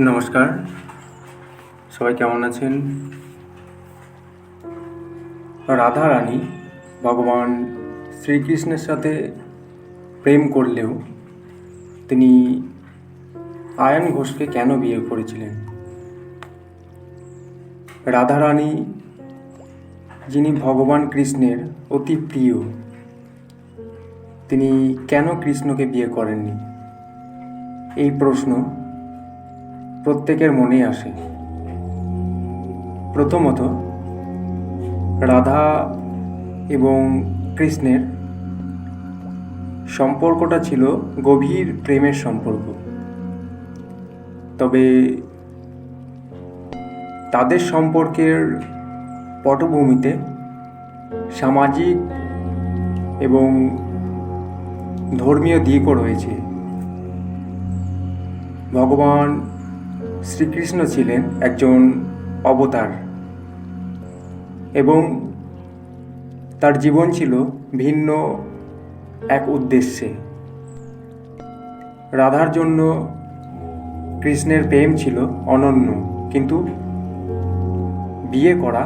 নমস্কার। সবাই কেমন আছেন? রাধা রানী ভগবান শ্রীকৃষ্ণের সাথে প্রেম করলেও তিনি আয়ন ঘোষকে কেন বিয়ে করেছিলেন? রাধা রানী, যিনি ভগবান কৃষ্ণের অতি প্রিয়, তিনি কেন কৃষ্ণকে বিয়ে করেননি? এই প্রশ্ন প্রত্যেকের মনে আসে। প্রথমত, রাধা এবং কৃষ্ণের সম্পর্কটা ছিল গভীর প্রেমের সম্পর্ক। তবে তাদের সম্পর্কের পটভূমিতে সামাজিক এবং ধর্মীয় দিকও রয়েছে। ভগবান শ্রীকৃষ্ণ ছিলেন একজন অবতার এবং তার জীবন ছিল ভিন্ন এক উদ্দেশ্যে। রাধার জন্য কৃষ্ণের প্রেম ছিল অনন্য, কিন্তু বিয়ে করা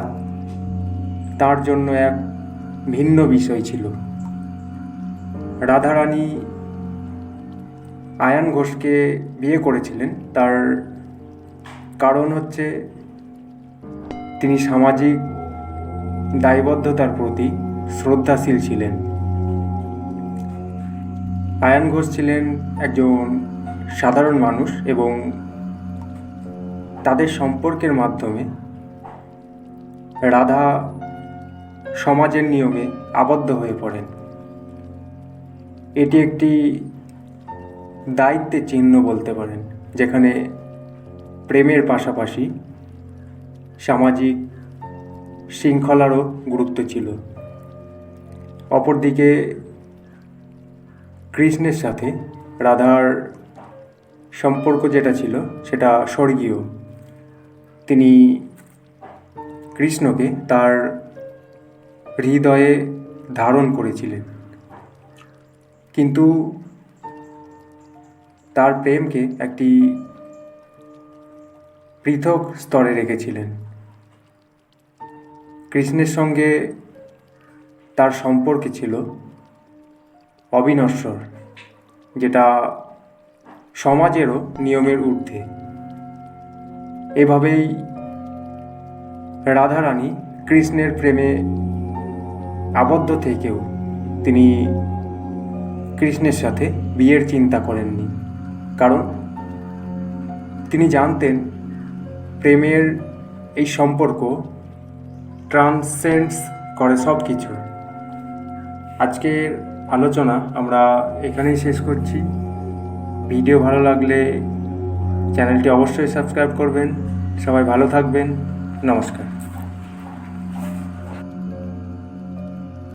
তার জন্য এক ভিন্ন বিষয় ছিল। রাধারানী আয়ান ঘোষকে বিয়ে করেছিলেন, তার কারণ হচ্ছে তিনি সামাজিক দায়বদ্ধতার প্রতি শ্রদ্ধাশীল ছিলেন। আয়ান ঘোষ ছিলেন একজন সাধারণ মানুষ এবং তাদের সম্পর্কের মাধ্যমে রাধা সমাজের নিয়মে আবদ্ধ হয়ে পড়েন। এটি একটি দায়িত্বের চিহ্ন বলতে পারেন, যেখানে প্রেমের পাশাপাশি সামাজিক শৃঙ্খলারও গুরুত্ব ছিল। অপরদিকে কৃষ্ণের সাথে রাধার সম্পর্ক যেটা ছিল, সেটা স্বর্গীয়। তিনি কৃষ্ণকে তার হৃদয়ে ধারণ করেছিলেন। কিন্তু তার প্রেমকে একটি পৃথক স্তরে রেখেছিলেন। কৃষ্ণের সঙ্গে তার সম্পর্কে ছিল অবিনশ্বর, যেটা সমাজেরও নিয়মের ঊর্ধ্বে। এভাবেই রাধারানী কৃষ্ণের প্রেমে আবদ্ধ থেকেও তিনি কৃষ্ণের সাথে বিয়ের চিন্তা করেননি। কারণ তিনি জানতেন প্রেমের এই সম্পর্ক ট্রান্সেন্ডস করে সব কিছু আজকের আলোচনা আমরা এখানেই শেষ করছি। ভিডিও ভালো লাগলে চ্যানেলটি অবশ্যই সাবস্ক্রাইব করবেন। সবাই ভালো থাকবেন। নমস্কার।